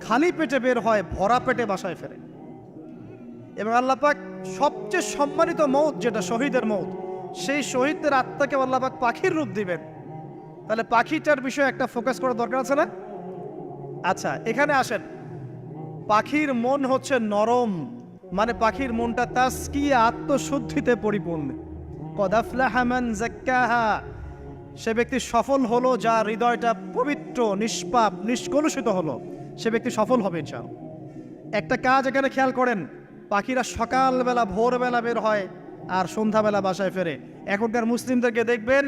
খালি পেটে বের হয়, ভরা পেটে বাসায় ফেরে। এবং আল্লাপাক সবচেয়ে সম্মানিত মৌত যেটা, শহীদের মৌত, সেই শহীদদের আত্মাকে আল্লাপাক পাখির রূপ দিবেন। তাহলে পাখিটার বিষয়ে একটা ফোকাস করার দরকার আছে না? আচ্ছা এখানে আসেন। পাখির মন হচ্ছে নরম মানে পাখির মনটা তাস্কি আত্মশুদ্ধিতে পরিপূর্ণ। কদাফলাহামান জাক্কাহা সে ব্যক্তি সফল হলো, যার হৃদয়টা পবিত্র, নিষ্পাপ, নিষ্কলুষিত হলো। সে ব্যক্তি সফল হবে চাও একটা কাজ এখানে খেয়াল করেন, পাখিরা সকালবেলা, ভোরবেলা বের হয় আর সন্ধ্যাবেলা বাসায় ফেরে। এখনকার মুসলিমদেরকে দেখবেন,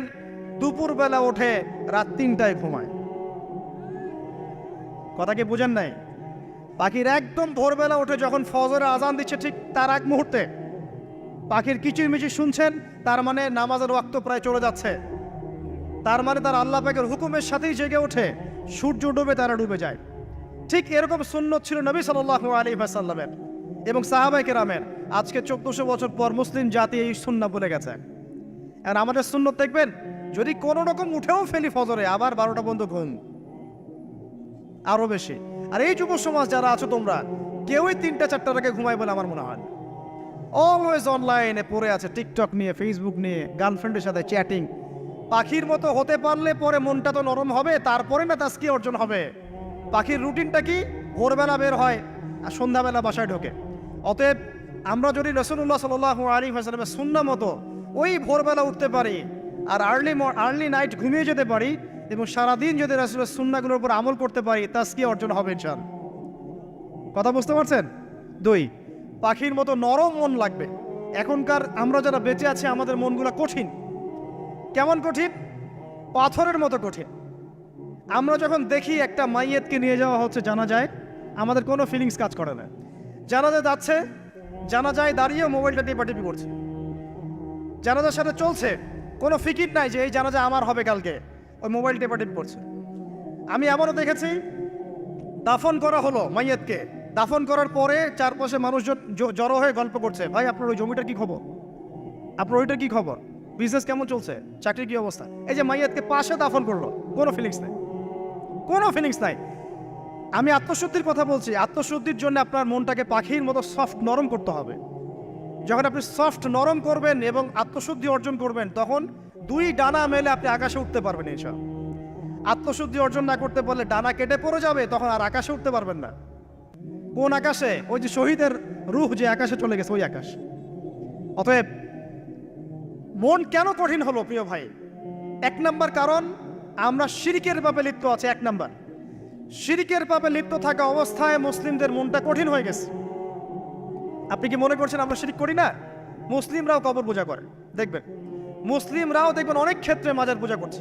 দুপুরবেলা ওঠে, রাত তিনটায় ঘুমায়। কথা কি বুঝেন নাই? পাখির একদম ভোরবেলা ওঠে যখন ফজরে আজান দিচ্ছে ঠিক তার এক মুহূর্তে। পাখির কিচিরমিচির শুনছেন, তার মানে নামাজের ওয়াক্ত প্রায় চলে যাচ্ছে। তার মানে তার আল্লাহ পাকের হুকুমের সাথেই জেগে ওঠে, সূর্য ডুবে তারা ডুবে যায়। ঠিক এরকম সুন্নত ছিল নবী সাল্লাহ আলী ভাসাল্লামের এবং সাহাবাই কেরামের। আজকে চোদ্দশো বছর পর মুসলিম জাতি এই সুন্না বলে গেছে। আর আমাদের সুন্নত দেখবেন, যদি কোনো রকম উঠেও ফেলি ফজরে, আবার বারোটা পর্যন্ত ঘুম। আরও বেশি। আর এই যুব সমাজ যারা আছো তোমরা, কেউই তিনটা চারটার আগে ঘুমাই বলে আমার মনে হয় অলওয়েজ অনলাইনে পড়ে আছে টিকটক নিয়ে ফেসবুক নিয়ে গার্লফ্রেন্ডের সাথে চ্যাটিং পাখির মতো হতে পারলে পরে মনটা তো নরম হবে, তারপরে না তাস্কি অর্জন হবে। পাখির রুটিনটা কি? ভোরবেলা বের হয় আর সন্ধ্যাবেলা বাসায় ঢোকে। অতএব আমরা যদি রসুল্লাহ সাল আলী হাসলামের শূন্য মতো ওই ভোরবেলা উঠতে পারি আর আর্লি আর্লি নাইট ঘুমিয়ে যেতে পারি এবং সারাদিন যদি রাসুলের সুন্নাগুলোর উপর আমল করতে পারি তাস্কি অর্জন হবে চান কথা বুঝতে পারছেন? দুই, পাখির মতো নরম মন লাগবে। এখনকার আমরা যারা বেঁচে আছি, আমাদের মনগুলো কঠিন। কেমন কঠিন? পাথরের মতো কঠিন। আমরা যখন দেখি একটা মাইয়েতকে নিয়ে যাওয়া হচ্ছে জানা যায় আমাদের কোনো ফিলিংস কাজ করে না। জানাজা যাচ্ছে জানা যায় দাঁড়িয়ে মোবাইলটা টিপাটিপি করছে। জানাজার সাথে চলছে, কোনো ফিকির নাই যে এই জানাজা আমার হবে কালকে। ওই মোবাইল টেপাটিপ করছে। আমি এমনও দেখেছি, দাফন করা হলো মাইয়াতকে। দাফন করার পরে চারপাশে মানুষজন জড়ো হয়ে গল্প করছে, ভাই, আপনার ওই জমিটার কি খবর? আপনার ওইটার কি খবর? বিজনেস কেমন চলছে? চাকরির কি অবস্থা? এই যে মাইয়াতকে পাশে দাফন করল, কোনো ফিলিংস নাই। কোনো ফিলিংস নাই। আমি আত্মশুদ্ধির কথা বলছি। আত্মশুদ্ধির জন্য আপনার মনটাকে পাখির মতো সফট নরম করতে হবে। যখন আপনি সফট নরম করবেন এবং আত্মশুদ্ধি অর্জন করবেন, তখন দুই ডানা মেলে আপনি আকাশে উঠতে পারবেন এইসব আত্মশুদ্ধি অর্জন না করতে পারলে ডানা কেটে পড়ে যাবে, তখন আর আকাশে উঠতে পারবেন না। কোন আকাশে? ওই যে শহীদের রূহ যে আকাশে চলে গেছে, ওই আকাশ। অতএব মন কেন কঠিন হলো, প্রিয় ভাই? এক নাম্বার কারণ আমরা শিরিকের পাপে লিপ্ত আছে, এক নাম্বার। শিরিকের পাপে লিপ্ত থাকা অবস্থায় মুসলিমদের মনটা কঠিন হয়ে গেছে। আপনি কি মনে করছেন আমরা শিরিক করি না? মুসলিমরাও কবর পূজা করে। দেখবেন, মুসলিমরাও দেখবেন অনেক ক্ষেত্রে মাজার পূজা করছে।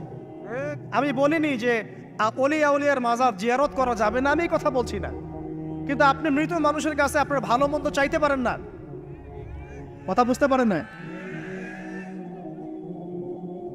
আমি বলিনি যে অলি আউলিয়ার মাজার জিয়ারত করা যাবে না, আমি কথা বলছি না। কিন্তু আপনি মৃত মানুষের কাছে আপনার ভালো মন্দ চাইতে পারেন না। কথা বুঝতে পারেন না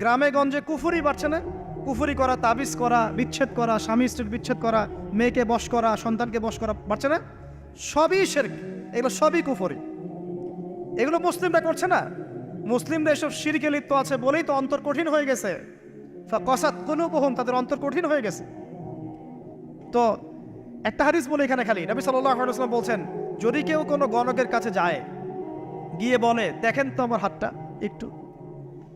গ্রামে গঞ্জে কুফুরি বাড়ছে না? কুফুরি করা, তাবিজ করা, বিচ্ছেদ করা, স্বামী স্ত্রীর বিচ্ছেদ করা, মেয়েকে বশ করা, সন্তানকে বশ করা বাড়ছে না? সবই শেরক। এগুলো সবই কুফুরি। এগুলো মুসলিমরা করছে না? মুসলিমরা এসব শিরকে লিপ্ত আছে বলেই তো অন্তর কঠিন হয়ে গেছে। কসাত কোনো বহুম তাদের অন্তর কঠিন হয়ে গেছে। তো একটা হাদিস বলে এখানে খালি। নবী সাল্লাম বলছেন, যদি কেউ কোনো গণকের কাছে যায়, গিয়ে বলে, দেখেন তো আমার হাতটা, একটু।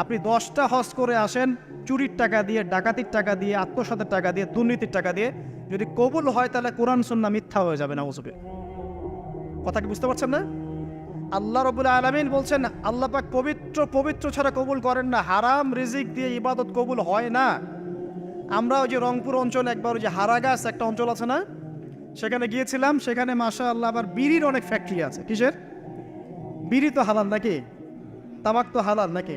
আপনি দশটা হজ করে আসেন, চুরির টাকা দিয়ে, ডাকাতির টাকা দিয়ে, আত্মসাতের টাকা দিয়ে, দুর্নীতির টাকা দিয়ে, যদি কবুল হয় তাহলে কোরআন সুন্না মিথ্যা হয়ে যাবে না ওসবে কথা কি বুঝতে পারছেন না? আল্লাহ রবুল আলমিন বলছেন, আল্লাহ পাক পবিত্র পবিত্র ছাড়া কবুল করেন না, হারাম রিজিক দিয়ে ইবাদত কবুল হয় না। আমরা ওই যে রংপুর অঞ্চলে একবার ওই যে হারাগাছ একটা অঞ্চল আছে না? সেখানে গিয়েছিলাম, সেখানে মাসা আল্লাহ আবার বিড়ির অনেক ফ্যাক্টরি আছে। কিসের? বিড়ি তো হালাল নাকি? তামাক তো হালাল নাকি?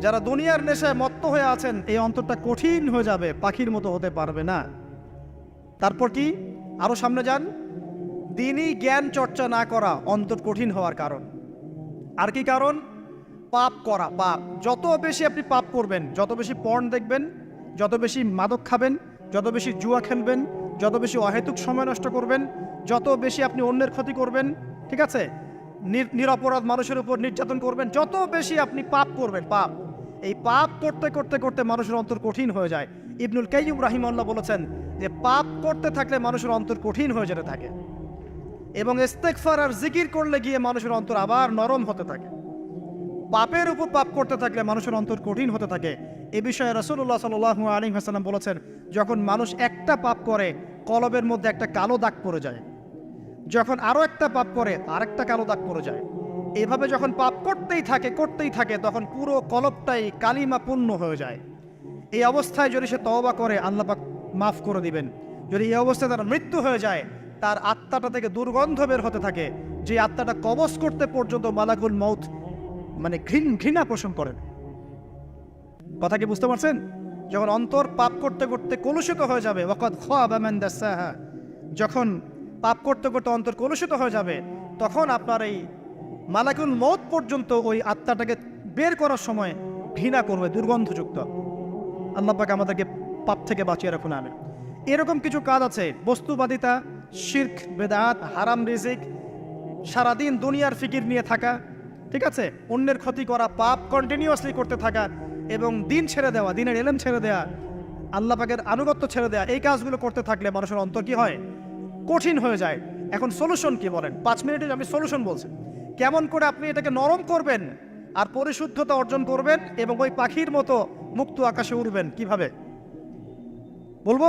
যারা দুনিয়ার নেশায় মত্ত হয়ে আছেন, এই অন্তরটা কঠিন হয়ে যাবে, পাখির মতো হতে পারবে না। তারপর কি? আরও সামনে যান। দিনই জ্ঞান চর্চা না করা অন্তর কঠিন হওয়ার কারণ। আর কি কারণ? পাপ করা, পাপ। যত বেশি আপনি পাপ করবেন, যত বেশি পর্ন দেখবেন, যত বেশি মাদক খাবেন, যত বেশি জুয়া খেলবেন, যত বেশি অহেতুক সময় নষ্ট করবেন, যত বেশি আপনি অন্যের ক্ষতি করবেন, ঠিক আছে? নিরপরাধ মানুষের উপর নির্যাতন করবেন, যত বেশি আপনি পাপ করবেন, পাপ। এই পাপ করতে করতে করতে মানুষের অন্তর কঠিন হয়ে যায়। ইবনুল কাইয়ুম রাহিমাল্লাহ বলেছেন যে, পাপ করতে থাকলে মানুষের অন্তর কঠিন হয়ে যেতে থাকে এবং ইস্তেকফার আর জিকির করলে গিয়ে মানুষের অন্তর আবার নরম হতে থাকে। পাপের উপর পাপ করতে থাকলে মানুষের অন্তর কঠিন হতে থাকে। এ বিষয়ে রসুল্লাহ সাল আলী হাসালাম বলেছেন, যখন মানুষ একটা পাপ করে, কলবের মধ্যে একটা কালো দাগ পড়ে যায়। যখন আরও একটা পাপ করে আরেকটা কালো দাগ পড়ে যায়। এভাবে যখন পাপ করতেই থাকে করতেই থাকে, তখন পুরো কলপটাই কালিমা পূর্ণ হয়ে যায়। এই অবস্থায় যদি সে তওবা করে, আল্লাহ পাক মাফ করে দিবেন। যদি এই অবস্থায় তার মৃত্যু হয়ে যায়, তার আত্মাটা থেকে দুর্গন্ধ বের হতে থাকে, যে আত্মাটা কবজ করতে পর্যন্ত মালাকুল মৌত মানে ঘৃণ, ঘৃণা পোষণ করেন। কথা কি বুঝতে পারছেন? যখন অন্তর পাপ করতে করতে কলুষিত হয়ে যাবে মান দাসাহা, যখন পাপ করতে করতে অন্তর কলুষিত হয়ে যাবে, তখন আপনার এই মালাকুল মত পর্যন্ত ওই আত্মাটাকে বের করার সময় ঘৃণা করবে, দুর্গন্ধযুক্ত। আল্লাহ পাক আমাদেরকে পাপ থেকে বাঁচিয়ে রাখুন আমি এরকম কিছু কাজ আছে, বস্তুবাদিতা, শির্ক, বেদাত, হারাম রিজিক, সারাদিন দুনিয়ার ফিকির নিয়ে থাকা, ঠিক আছে? অন্যের ক্ষতি করা, পাপ কন্টিনিউয়াসলি করতে থাকা এবং দিন ছেড়ে দেওয়া, দিনের এলেম ছেড়ে দেওয়া আল্লাহ পাকের আনুগত্য ছেড়ে দেওয়া এই কাজগুলো করতে থাকলে মানুষের অন্তর কি হয়? কঠিন হয়ে যায়। এখন সলিউশন কি বলেন? পাঁচ মিনিটে আমি সলিউশন বলছি। কেমন করে আপনি এটাকে নরম করবেন আর পরিশুদ্ধতা অর্জন করবেন এবং ওই পাখির মতো মুক্ত আকাশে উড়বেন কীভাবে? বলব?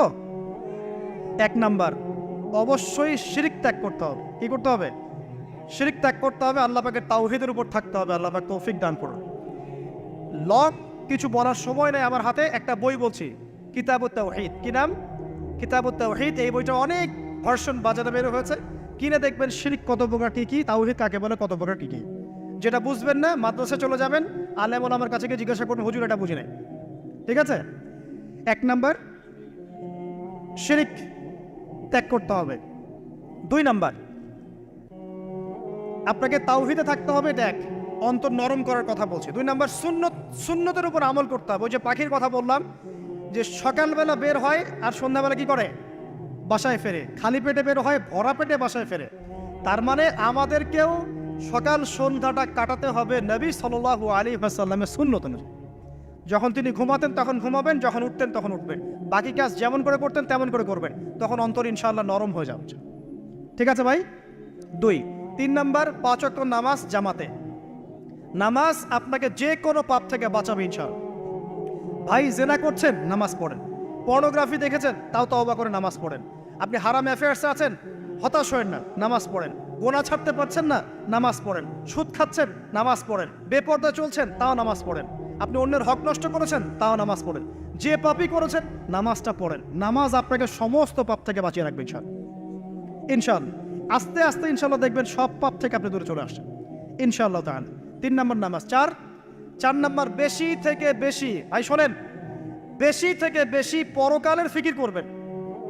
এক নাম্বার, অবশ্যই শিরিক ত্যাগ করতে হবে। কি করতে হবে? শিরিক ত্যাগ করতে হবে, আল্লাহ পাকের তাওহিদের উপর থাকতে হবে, আল্লাহ পাক তৌফিক দান করুন। লং কিছু বলার সময় নেই আমার হাতে, একটা বই বলছি, কিতাবুত তাওহিদ। কি নাম? কিতাবুত তাওহিদ, এই বইটা অনেক ভার্সন বাজারে বের হয়েছে। কিনে দেখবেন শিরিক কত প্রকার কি কি, তাওহিদ কাকে বলে কত প্রকার কি কি। যেটা বুঝবেন না মাদ্রাসা চলে যাবেন আলেমন আমার কাছে গিয়ে জিজ্ঞাসা করুন, হুজুর, এটা বুঝি নাই। ঠিক আছে? এক নাম্বার, শিরিক ত্যাগ করতে হবে। দুই নাম্বার, আপনাকে তাওহিদে থাকতে হবে এক অন্তর নরম করার কথা বলছি। দুই নাম্বার, সুন্নত, সুন্নতের উপর আমল করতে হবে। ওই যে পাখির কথা বললাম, যে সকালবেলা বের হয় আর সন্ধ্যাবেলা কি করে? বাসায় ফেরে, খালি পেটে বের হয়, ভরা পেটে বাসায় ফেরে। তার মানে আমাদেরকেও সকাল সন্ধ্যাটা কাটাতে হবে নবী সাল্লাল্লাহু আলী সাল্লামের সুন্নত অনুযায়ী। যখন তিনি ঘুমাতেন তখন ঘুমাবেন, যখন উঠতেন তখন উঠবেন। বাকি কাজ যেমন করে করতেন তেমন করে করবেন। তখন অন্তর ইনশাল্লাহ নরম হয়ে যাবে। ঠিক আছে ভাই? দুই, তিন নাম্বার, পাঁচ ওয়াক্ত নামাজ জামাতে। নামাজ আপনাকে যে কোনো পাপ থেকে বাঁচাবে ইনশাআল্লাহ। ভাই, জেনা করছেন, নামাজ পড়েন। পর্নোগ্রাফি দেখেছেন? তাও তো তওবা করে নামাজ পড়েন। আপনি হারাম অ্যাফেয়ার্সে আছেন, হতাশ হয়েন না, নামাজ পড়েন। গোনা ছাড়তে পারছেন না, নামাজ পড়েন। সুদ খাচ্ছেন, নামাজ পড়েন। বেপর্দা চলছেন, তাও নামাজ পড়েন। আপনি অন্যের হক নষ্ট করেছেন, তাও নামাজ পড়েন। যে পাপই করেছেন, নামাজটা পড়েন। নামাজ আপনাকে সমস্ত পাপ থেকে বাঁচিয়ে রাখবে, ইনশাআল্লাহ। ইনশাআল্লাহ। আস্তে আস্তে ইনশাল্লাহ দেখবেন সব পাপ থেকে আপনি দূরে চলে আসছেন। ইনশাল্লাহ তাহলে তিন নম্বর নামাজ। চার চার নম্বর, বেশি থেকে বেশি, ভাই শোনেন, বেশি থেকে বেশি পরকালের ফিকির করবেন।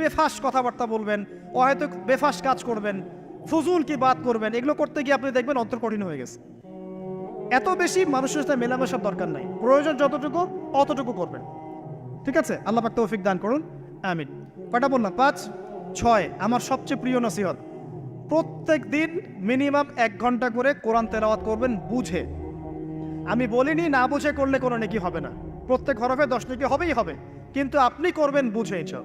বেফাস কথাবার্তা বলবেন ও হয়তো বেফাস কাজ করবেন, ফুজুল কি বাদ করবেন, এগুলো করতে গিয়ে আপনি দেখবেন অন্তর কঠিন হয়ে গেছে। এত বেশি মানুষের সাথে মেলামেশার দরকার নাই। প্রয়োজন যতটুকু, অতটুকু করবেন। ঠিক আছে? আল্লাহ পাক তৌফিক দান করুন। আমিন। কয়টা বললাম? পাঁচ, ছয়, আমার সবচেয়ে প্রিয় নসিহত। প্রত্যেক দিন মিনিমাম এক ঘণ্টা করে কোরআন তেলাওয়াত করবেন বুঝে। আমি বলিনি না বুঝে করলে কোনো নেকি হবে না। প্রত্যেক হরফে দশ নেকি হবেই হবে। কিন্তু আপনি করবেন বুঝে এসব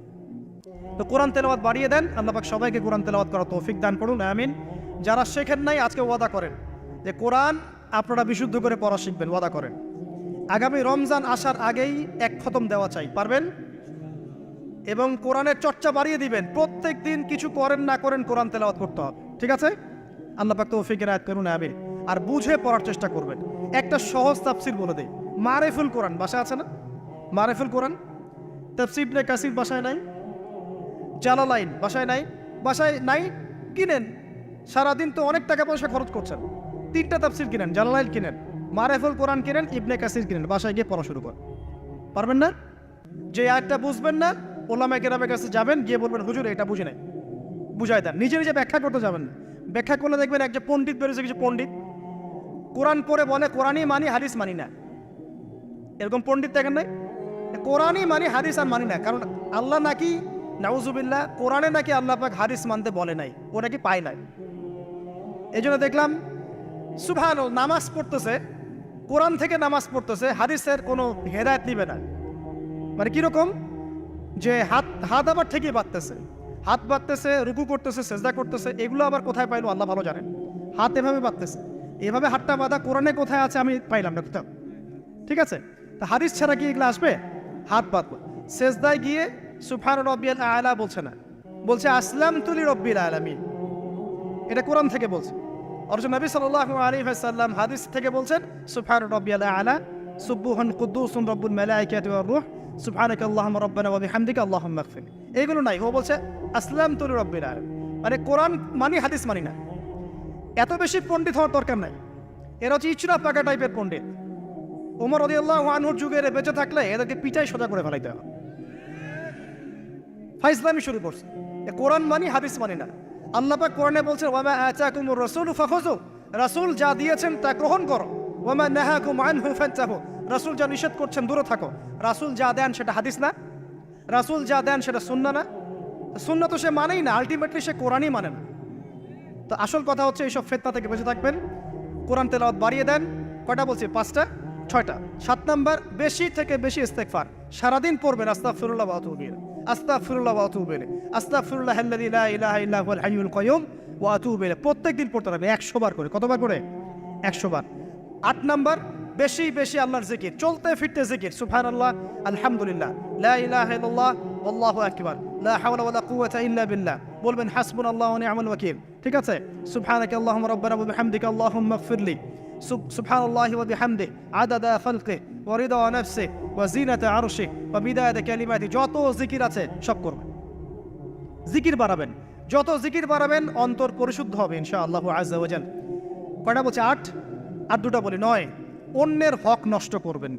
তো কোরআন তেলাওয়াত বাড়িয়ে দেন। আল্লাহ পাক সবাইকে কোরআন তেলাওয়াত করা তৌফিক দান করুন, আমিন। যারা শেখেন নাই, আজকে ওয়াদা করেন যে কোরআন আপনারা বিশুদ্ধ করে পড়া শিখবেন, ওয়াদা করেন। আগামী রমজান আসার আগেই এক খতম দেওয়া চাই, পারবেন? এবং কোরআনের চর্চা বাড়িয়ে দিবেন, প্রত্যেক দিন কিছু করেন না করেন কোরআন তেলাওয়াত করতে হবে, ঠিক আছে? আল্লাহ পাক তৌফিকের আয়াত করুন আবে আর বুঝে পড়ার চেষ্টা করবেন। একটা সহজ তাফসির বলে দেই, মারেফুল কোরআন, বাসায় আছে না? মারেফুল কোরআন? তাফসির কাসির বাসায় নাই? জালালাইন বাসায় নাই বাসায় নাই, কিনেন। সারাদিন তো অনেক টাকা পয়সা খরচ করছেন। তিনটা তাফসির কিনেন জালালাইন কিনেন, মারেফুল কোরআন কিনেন, ইবনে কাসির কিনেন, বাসায় গিয়ে পড়া শুরু করেন। পারবেন না? যে আয়টা বুঝবেন না ওলামা কেরামের কাছে যাবেন, গিয়ে বলবেন, হুজুর, এটা বুঝে নেই। বুঝাই দেন। নিজে নিজে ব্যাখ্যা করতে যাবেন ব্যাখ্যা করলে দেখবেন একজন পণ্ডিত বেরোছে, কিছু পণ্ডিত। কোরআন পড়ে বলে, কোরআনই মানি, হাদিস মানি না। এরকম পণ্ডিত দেখেন নাই? কোরআনই মানি, হাদিস আর মানি না। কারণ আল্লাহ নাকি নাউজুবিল্লাহ, কোরআনে নাকি আল্লাহ পাক হাদিস মানতে বলে নাই ও নাকি পায় নাই? এই জন্য দেখলাম সুভান নামাজ পড়তেছে, কোরআন থেকে নামাজ পড়তেছে, হাদিসের কোনো হেদায়ত নিবে না। মানে কীরকম যে হাত হাত আবার ঠিকই বাঁধতেছে, হাত বাঁধতেছে, রুকু করতেছে, সেজদা করতেছে, এগুলো আবার কোথায় পাইলো আল্লাহ ভালো জানেন। হাত এভাবে বাঁধতেছে, এভাবে হাতটা বাঁধা কোরআনে কোথায় আছে আমি পাইলাম না কোথাও। ঠিক আছে? তা হাদিস ছাড়া কি এগুলো আসবে? হাত বাঁধবো। সেজদায় গিয়ে সুফান রব্বিয়াল আলা বলছে না। বলছে আসলাম তুলি রব্বিল আলামিন। এটা কোরআন থেকে বলছে। অথচ নবী সাল্লাল্লাহু আলাইহি ওয়াসাল্লাম হাদিস থেকে বলছেন সুবহান রাব্বিয়াল আলা, সুবহুন কুদ্দুসুন রব্বুল ওয়ার রূহ, সুবহানাকা আল্লাহুম্মা রাব্বানা ওয়া বিহামদিকা আল্লাহুম্মা ইগফির। এইগুলো নাই। ও বলছে আসলাম তুলি রব্বিল আলামিন। মানে কোরআন মানি, হাদিস মানি না। এত বেশি পণ্ডিত হওয়ার দরকার নাই। এরা হচ্ছে ইচরা পাকা টাইপের পণ্ডিত। ওমর রাদিয়াল্লাহু আনহুর যুগে বেঁচে থাকলে এদেরকে পিটাই সোজা করে ফেলাইতে হবে। ফাইসলামি শুরু করছে। কোরআন মানি, হাদিস মানি না। আল্লাহ পাক কোরআনে বলছেন, ওয়ামা আতাকুমুর রাসূল ফাখুযু। রাসূল যা দিয়েছেন তা গ্রহণ করো। ওয়ামা নাহাকুম আনহু ফান্তাহু। রাসূল যা নিষেধ করছেন, দূরে থাকো। রাসূল যা দেন সেটা হাদিস না। রাসূল যা দেন সেটা সুন্নাহ না। সুন্নাহ তো সে মানেই না আলটিমেটলি সে কোরআনই মানে না। তো আসল কথা হচ্ছে, এইসব ফেতনা থেকে বেঁচে থাকবেন। কোরআন তেলাওয়াত বাড়িয়ে দেন। কয়টা বলছি? পাঁচটা? ছয়টা। সাত নাম্বার, বেশি থেকে বেশি ইস্তেকফার সারাদিন পড়বেন আস্তা ফিরুল্লাহ আস্তাফিরুল্লাহ ওয়াতুবেনে আস্তাফিরুল্লাহ ইলাহা ইল্লাহ হাইউল কয়ুম ওয়াতুবেনে প্রত্যেক দিন পড়তে হবে একশোবার করে। কতবার করে একশোবার আট নাম্বার, বেশি বেশি আল্লাহর জিকির। চলতে ফিরতে জিকির। সুফহান আল্লাহ আলহামদুলিল্লাহ। লা ইলাহা ইল্লাল্লাহ, আল্লাহ আকবার। লা হাওলা ওয়ালা কুওয়াতা ইল্লা বিল্লাহ। বলবেন, হাসবুনাল্লাহু ওয়া নি'মাল ওয়াকিল। ঠিক আছে? সুবহানাকা আল্লাহুম্মা রাব্বানা ওয়া বিহামদিকা আল্লাহুম্মা ইগফিরলি সুবহানাল্লাহি ওয়া বিহামদিহি। আদাদা খালকিহি ওরিদা অনাফসে ওয়া জিনাতে আরসে বা বিদায়াতে ক্যালিমাতি যত জিকির আছে সব করবেন। জিকির বাড়াবেন। যত জিকির বাড়াবেন, অন্তর পরিশুদ্ধ হবে ইনশা আল্লাহ আজাল কয়টা বলছে? আট? আর দুটা বলি নয়। অন্যের হক নষ্ট করবেন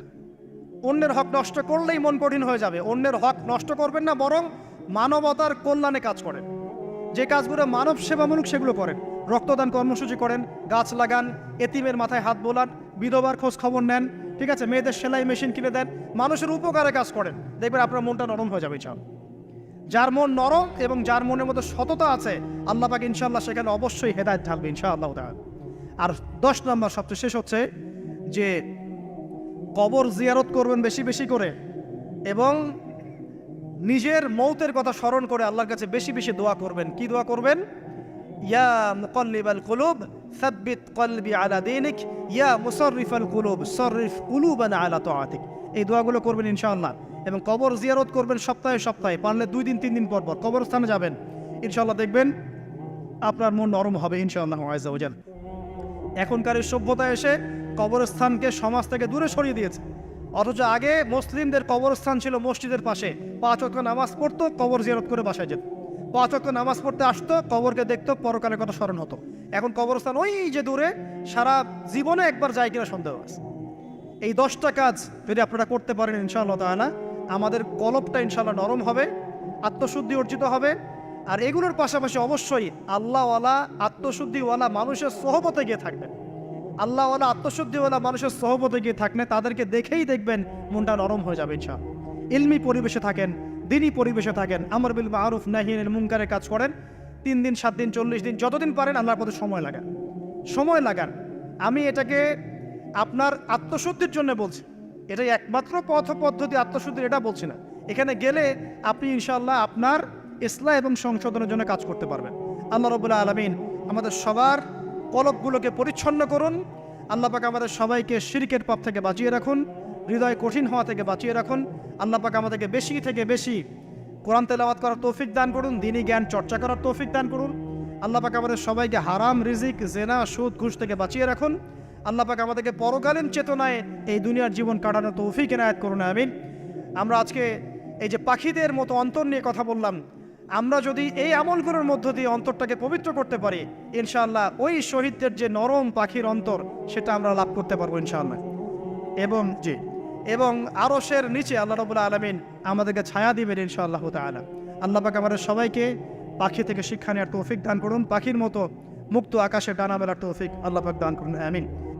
অন্যের হক নষ্ট করলেই মন কঠিন হয়ে যাবে। অন্যের হক নষ্ট করবেন না, বরং মানবতার কল্যাণে কাজ করেন। যে কাজগুলো মানব সেবামূলক সেগুলো করেন। রক্তদান কর্মসূচি করেন, গাছ লাগান, এতিমের মাথায় হাত বোলান, বিধবার খোঁজ খবর নেন ঠিক আছে, মেয়েদের সেলাই মেশিন কিনে দেন, মানুষের উপকারে কাজ করেন। দেখবেন আপনার মনটা নরম হয়ে যাবে চাল যার মন নরম এবং যার মনের মধ্যে সততা আছে, আল্লাহ পাক ইনশাআল্লাহ সেখানে অবশ্যই হেদায়ত ঢালবে, ইনশাআল্লাহ তাআলা। আর দশ নম্বর, সবচেয়ে শেষ হচ্ছে যে, কবর জিয়ারত করবেন বেশি বেশি করে এবং নিজের মৌতের কথা স্মরণ করে আল্লাহর কাছে বেশি বেশি দোয়া করবেন। কি দোয়া করবেন? ইয়া মুকাল্লিবাল কুলুব সাব্বিত কলবি আলা দিনিক, ইয়া কুলুব কুলুবানা আলা তাআতিক। এই দোয়াগুলো করবেন ইনশাআল্লাহ এবং কবর জিয়ারত করবেন সপ্তাহে সপ্তাহে, পারলে দুই দিন, তিন দিন পর পর যাবেন। ইনশাআল্লাহ দেখবেন আপনার মন নরম হবে ইনশাআল্লাহ এখনকার এই সভ্যতা এসে কবরস্থানকে সমাজ থেকে দূরে সরিয়ে দিয়েছে। অথচ আগে মুসলিমদের কবরস্থান ছিল মসজিদের পাশে। পাঁচ নামাজ পড়তো, কবর জিয়ারত করে বাসায় যেত। পাঁচ অক্ট নামাজ পড়তে আসতো, কবরকে দেখতো, পরকালের কথা স্মরণ হতো। এখন কবরস্থান ওই যে দূরে, সারা জীবনে একবার যায় কিনা সন্দেহ আছে। এই দশটা কাজ যদি আপনারা করতে পারেন ইনশাআল্লাহ তাআলা, আমাদের কলবটা ইনশাআল্লাহ নরম হবে, আত্মশুদ্ধি অর্জিত হবে। আর এগুলোর পাশাপাশি অবশ্যই আল্লাহওয়ালা, আত্মশুদ্ধিওয়ালা মানুষের সহবতে গিয়ে থাকবেন। আল্লাহওয়ালা, আত্মশুদ্ধিওয়ালা মানুষের সহবতে গিয়ে থাকলে তাদেরকে দেখেই দেখবেন মনটা নরম হয়ে যাবে ইনশা ইলমি পরিবেশে থাকেন দিনই পরিবেশে থাকেন। আমর বিল মারুফ নাহিনের মুনকারের কাজ করেন। তিন দিন, সাত দিন, চল্লিশ দিন, যতদিন পারেন আল্লাহর পথে সময় লাগান। সময় লাগান। আমি এটাকে আপনার আত্মশুদ্ধির জন্য বলছি। এটাই একমাত্র পথ পদ্ধতি আত্মশুদ্ধির, এটা বলছি না। এখানে গেলে আপনি ইনশাআল্লাহ আপনার ইসলাম এবং সংশোধনের জন্য কাজ করতে পারবেন। আল্লাহ রবুল্লাহ আলমিন আমাদের সবার কলবগুলোকে পরিচ্ছন্ন করুন। আল্লাহ পাক আমাদের সবাইকে শিরকের পাপ থেকে বাঁচিয়ে রাখুন। হৃদয় কঠিন হওয়া থেকে বাঁচিয়ে রাখুন। আল্লাহ পাক আমাদেরকে বেশি থেকে বেশি কোরআন তেলাওয়াত করার তৌফিক দান করুন দিনই জ্ঞান চর্চা করার তৌফিক দান করুন। আল্লাহ পাক আমাদের সবাইকে হারাম, রিজিক, জেনা, সুদ, ঘুষ থেকে বাঁচিয়ে রাখুন। আল্লাহ পাক আমাদেরকে পরকালীন চেতনায় এই দুনিয়ার জীবন কাটানোর তৌফিক এনায়ত করুন, আমিন। আমরা আজকে এই যে পাখিদের মতো অন্তর নিয়ে কথা বললাম, আমরা যদি এই আমলগুলোর মধ্য দিয়ে অন্তরটাকে পবিত্র করতে পারি, ইনশাআল্লাহ ওই শহীদদের যে নরম পাখির অন্তর, সেটা আমরা লাভ করতে পারব, ইনশাআল্লাহ। এবং জি। এবং আরশের নিচে আল্লাহ রবুল্লা আলমিন আমাদেরকে ছায়া দিবেন ইনশাআল্লাহ তালা আল্লাহ পাক আমাদের সবাইকে পাখি থেকে শিক্ষা নেওয়ার তৌফিক দান করুন, পাখির মতো মুক্ত আকাশে ডানা মেলার তৌফিক আল্লাহ পাক দান করুন, আমিন।